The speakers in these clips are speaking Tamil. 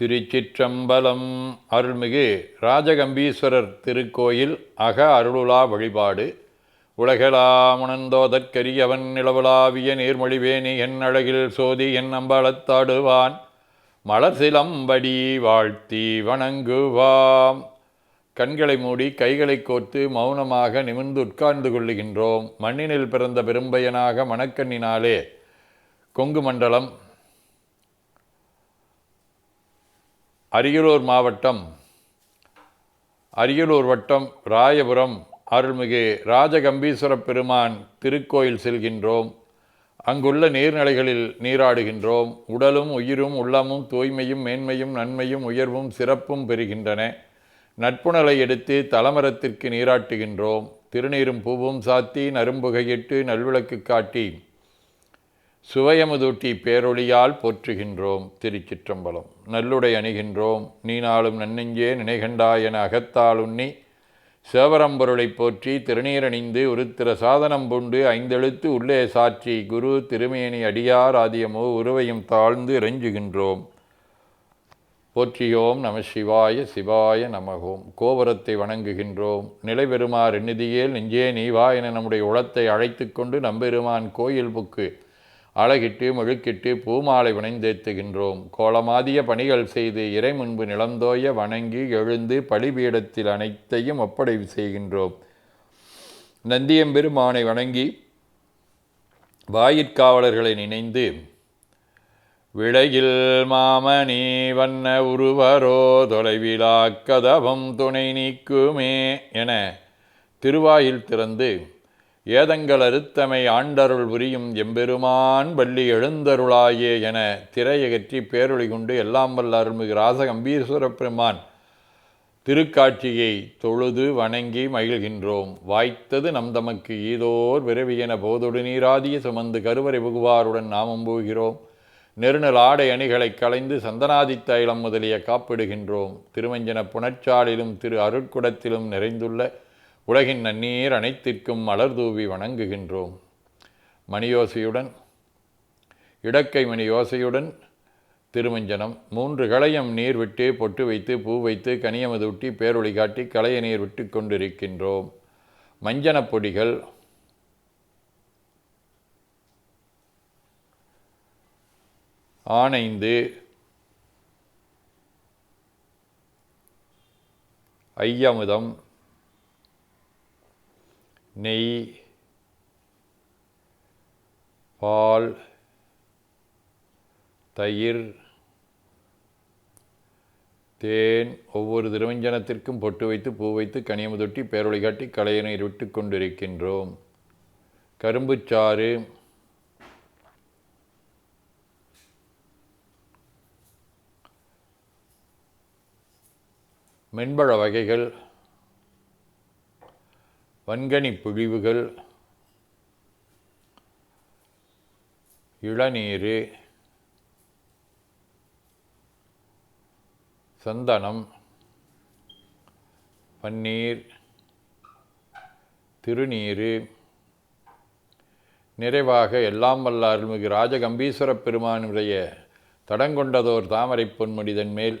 திருச்சிற்றம்பலம் அருள்மிகு ராஜகம்பீஸ்வரர் திருக்கோயில் அக அருளுலா வழிபாடு. உலகலாமுணந்தோதற்கரியவன் நிலவலாவிய நீர்மொழிவேணி என் அழகில் சோதி என் அம்பலத்தாடுவான் மலர் சிலம்படி வாழ்த்தி வணங்குவாம். கண்களை மூடி கைகளை கோர்த்து மௌனமாக நிமிர்ந்து உட்கார்ந்து கொள்ளுகின்றோம். மண்ணினில் பிறந்த பெரும்பயனாக மணக்கண்ணினாலே கொங்கு மண்டலம் அரியலூர் மாவட்டம் அரியலூர் வட்டம் ராயபுரம் அருள்மிகு ராஜகம்பீஸ்வர பெருமான் திருக்கோயில் செல்கின்றோம். அங்குள்ள நீர்நிலைகளில் நீராடுகின்றோம். உடலும் உயிரும் உள்ளமும் தூய்மையும் மேன்மையும் நன்மையும் உயர்வும் சிறப்பும் பெறுகின்றன. நட்புணலை எடுத்து தலமரத்திற்கு நீராட்டுகின்றோம். திருநீரும் பூவும் சாத்தி நரும்புகையிட்டு நல்விளக்கு காட்டி சுவையமுதூட்டி பேரொளியால் போற்றுகின்றோம் திருச்சிற்றம்பலம். நல்லுடை அணிகின்றோம் நீ நாளும் நன்னெஞ்சே நினைகண்டாய் என அகத்தால் உண்ணி சேவரம்பொருளை போற்றி திருநீரணிந்து உருத்திர சாதனம் பூண்டு ஐந்தெழுத்து உள்ளே சாற்றி குரு திருமேனி அடியார் ஆதியமோ உருவையும் தாழ்ந்து இறைஞ்சுகின்றோம். போற்றியோம் நம சிவாய சிவாய நமகோம். கோபுரத்தை வணங்குகின்றோம். நிலைபெருமார் நிதியேல் நெஞ்சே நீவா என நம்முடைய உளத்தை அழைத்து கொண்டு நம்பெருமான் கோயில் புக்கு அழகிட்டு முழுக்கிட்டு பூமாலை வினைந்தேத்துகின்றோம் கோலமாதிய பணிகள் செய்து இறை முன்பு நிலந்தோய வணங்கி எழுந்து பலிபீடத்தில் அனைத்தையும் ஒப்படைவு செய்கின்றோம். நந்தியம்பெருமானை வணங்கி வாயிற்காவலர்களை நினைந்து விளையில் மாமணி வண்ண உருவரோ தொலைவிலா கதவம் துணை நீக்குமே என திருவாயில் திறந்து ஏதங்கள் அறுத்தமை ஆண்டருள் புரியும் எம்பெருமான் பள்ளி எழுந்தருளாயே என திரையகற்றி பேரொளி கொண்டு எல்லாம் வல்ல அருள்மிகு ராசகம்பீஸ்வர பெருமான் திருக்காட்சியை தொழுது வணங்கி மகிழ்கின்றோம். வாய்த்தது நம் தமக்கு ஈதோர் என போதொடு நீராதிய சுமந்து கருவறை புகுவாருடன் நாமும் போகிறோம். நெருநல் ஆடை அணிகளை களைந்து சந்தனாதி தைலம் முதலிய காப்பிடுகின்றோம். திருமஞ்சன புணர்ச்சாலிலும் திரு அருட்குடத்திலும் நிறைந்துள்ள உலகின் நன்னீர் அனைத்திற்கும் மலர் தூவி வணங்குகின்றோம். மணியோசையுடன் இடக்கை மணி யோசையுடன் திருமஞ்சனம் மூன்று களையம் நீர் விட்டு பொட்டு வைத்து பூ வைத்து கனியமதுட்டி பேரொளி காட்டி களைய நீர் விட்டு கொண்டிருக்கின்றோம். மஞ்சனப் பொடிகள் ஆனைந்து ஐயமுதம் நெய் பால் தயிர் தேன் ஒவ்வொரு திருவஞ்சனத்திற்கும் பொட்டு வைத்து பூ வைத்து கனியமுதொட்டி பேரொழி காட்டி களையனை விட்டு கொண்டிருக்கின்றோம். கரும்புச்சாறு மென்பழ வகைகள் வன்கனி புழிவுகள் இளநீர் சந்தனம் பன்னீர் திருநீர் நிறைவாக எல்லாம் வல்ல அருள்மிகு ராஜகம்பீஸ்வரப் பெருமானுடைய தடங்கொண்டதோர் தாமரை பொன்முடிதன் மேல்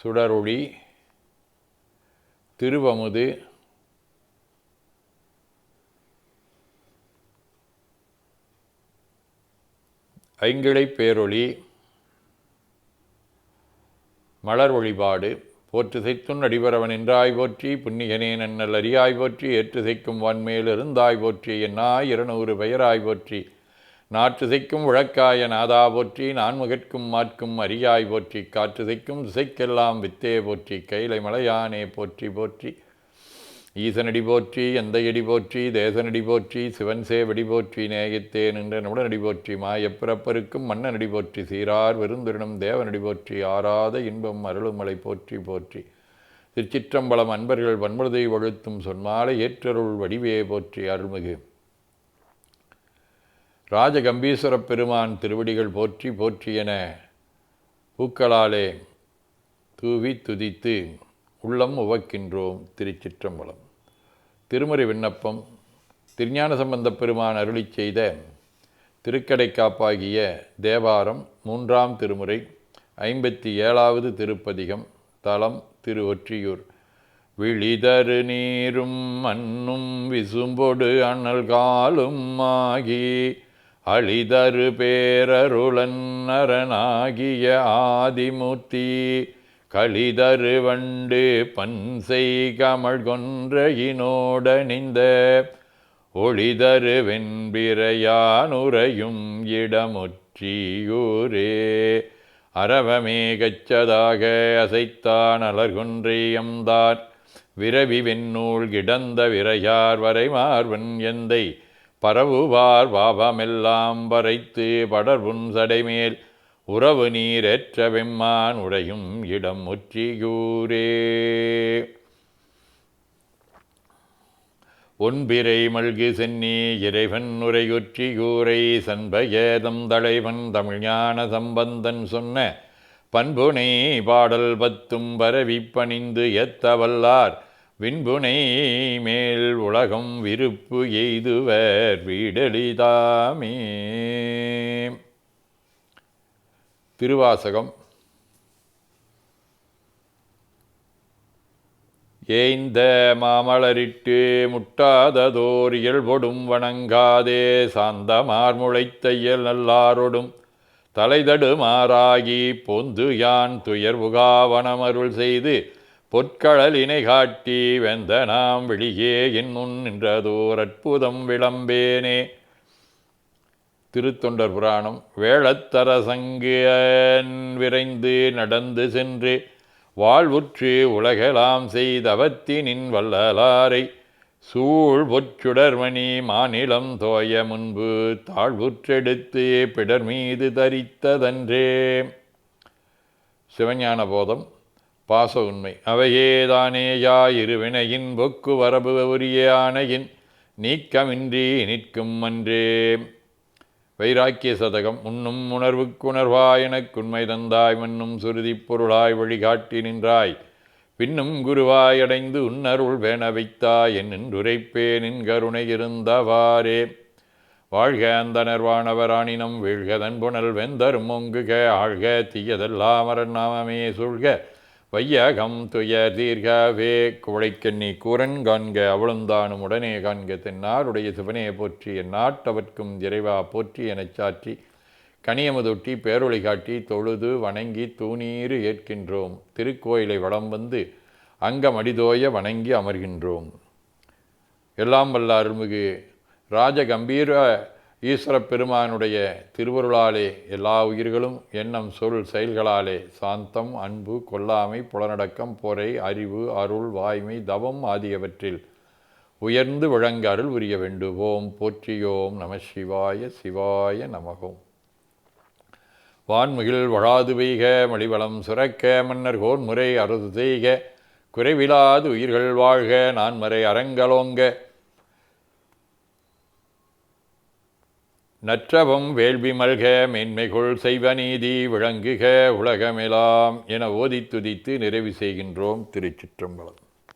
சுடரொளி திருவமுது ஐங்கிழை பேரொளி மலர் வழிபாடு போற்று செய்த்துன் அடிபரவன் என்றாய் போற்றி புன்னிகனே நன்னல் அறியாய் போற்றி ஏற்று செய்க்கும் வான்மேல் இருந்தாய் போற்றி என்னாய் இருநூறு பெயராய் போற்றி. நாற்று செய்க்கும் நாதா போற்றி நான்முகற்கும் மாற்கும் அரியாய் போற்றி காற்று திசைக்கெல்லாம் வித்தே போற்றி கைலை மலையானே போற்றி போற்றி. ஈசனடி போற்றி எந்தையடி போற்றி தேசனடி போற்றி சிவன் சேவடி போற்றி நேயத்தே நின்ற நுடனடி போற்றி மாயப்பிறப்பருக்கும் மன்னனடி போற்றி சீரார் விருந்துரிடம் தேவனடி போற்றி ஆராத இன்பம் அருளுமலை போற்றி போற்றி. திருச்சிற்றம்பலம் அன்பர்கள் வன்முழுதை வழுத்தும் சொன்மாலை ஏற்றருள் வடிவே போற்றி அருள்மிகு. ராஜகம்பீஸ்வரப் பெருமான் திருவடிகள் போற்றி போற்றி என பூக்களாலே தூவி துதித்து உள்ளம் உவக்கின்றோம் திருச்சிற்றம்பலம். திருமறை விண்ணப்பம் திருஞான சம்பந்தப் பெருமான் அருளி செய்த திருக்கடை காப்பாகிய தேவாரம் மூன்றாம் திருமுறை ஐம்பத்தி ஏழாவது திருப்பதிகம் தலம் திரு ஒற்றியூர் விழிதரு நீரும் மண்ணும் விசும்பொடு அனல் காலும் ஆகி அழிதரு பேரருளன் அரணாகிய ஆதிமூர்த்தி களிதரு வண்டு பன்சை கமழ் கொன்றையினோடணிந்த ஒளிதரு வெண்பிரையானுரையும் இடமுற்றியூரே. அரவமேகச்சதாக அசைத்தான் அலர்கொன்றையம்தான் விரவி வெண்ணூல் கிடந்த விரையார் வரைமார்வன் எந்தை பரவுவார் வாபமெல்லாம் வரைத்து படர்வும் சடைமேல். உறவு நீரற்ற வெம்மான் உடையும் இடம் முற்றியூரே. ஒன்பிரை மல்கு சென்னி இறைவன் உரையுற்றியூரை சண்பயேதம் தலைவன் தமிழ்ஞான சம்பந்தன் சொன்ன பண்புனை பாடல் பத்தும் பரவி பணிந்து எத்தவல்லார். விண்புனை மேல் உலகம் விருப்பு எய்துவர் வீடெளிதாமே. திருவாசகம். ஏய்ந்த மாமலரிட்டு முட்டாததோர் இயல்பொடும் வணங்காதே சாந்தமார் முளைத்தையல் நல்லாரொடும் தலைதடுமாறாகி பொந்து யான் துயர்வுகாவனமருள் செய்து பொற்களலினை காட்டி வெந்த நாம் வெளியே என் நின்றதோர் அற்புதம் விளம்பேனே. திருத்தொண்டர் புராணம் வேளத்தரசங்கன் விரைந்து நடந்து சென்று வாழ்வுற்று உலகலாம் செய்தவத்தினின் வல்லலாரை சூழ் பொச்சுடர்மணி மாநிலம் தோய முன்பு தாழ்வுற்றெடுத்து பிடர் மீது தரித்ததன்றே. சிவஞான போதம் பாச உண்மை அவையேதானேயா இருவினையின் பொக்கு வரபு உரிய ஆணையின் நீக்கமின்றி நிற்கும் அன்றே. வைராக்கிய சதகம் உண்ணும் உணர்வுக்குணர்வாய் எனக்குண்மை தந்தாய் மன்னும் சுருதி பொருளாய் வழிகாட்டி நின்றாய். பின்னும் குருவாய் அடைந்து உன்னருள் வேண வைத்தாய் என் நின்றுரைப்பேன் கருணை இருந்தவாறே. வாழ்க அந்த நர்வானவராணினம் வீழ்கதன் புனல் வெந்தரும் ஒங்குக ஆழ்க தீயதெல்லாம் நாமமே சூழ்க. வையகம் துய தீர்கவே குவளைக்கண்ணி கூரன் காண்க அவளுந்தானும் உடனே காண்க தென்னாருடைய சிவனையை போற்றி என் நாட்டவர்க்கும் இறைவா போற்றி எனச் சாற்றி கனியமுதொட்டி பேரொளி காட்டி தொழுது வணங்கி தூணீறு ஏற்கின்றோம். திருக்கோயிலை வளம் வந்து அங்கமடிதோய வணங்கி அமர்கின்றோம். எல்லாம் வல்ல அருள்மிகு ராஜகம்பீர ஈஸ்வர பெருமானுடைய திருவருளாலே எல்லா உயிர்களும் எண்ணம் சொல் செயல்களாலே சாந்தம் அன்பு கொல்லாமை புலனடக்கம் பொறை அறிவு அருள் வாய்மை தவம் ஆகியவற்றில் உயர்ந்து விளங்க அருள் உரிய வேண்டுவோம். போற்றியோம் நம சிவாய சிவாய நமகோம். வான்முகில் வழாது பெய்க மலிவளம் சுரக்க மன்னர் கோன்முறை அறுது செய்க குறைவிலாது உயிர்கள் வாழ்க நான்மறை அரங்கலோங்க நற்றவம் வேள்வி மல்க மென்மைகுள் செய்வ நீதி விளங்குக உலகமெலாம் என ஓதி துதித்து நிறைவு செய்கின்றோம் திருச்சிற்றம்பலம்.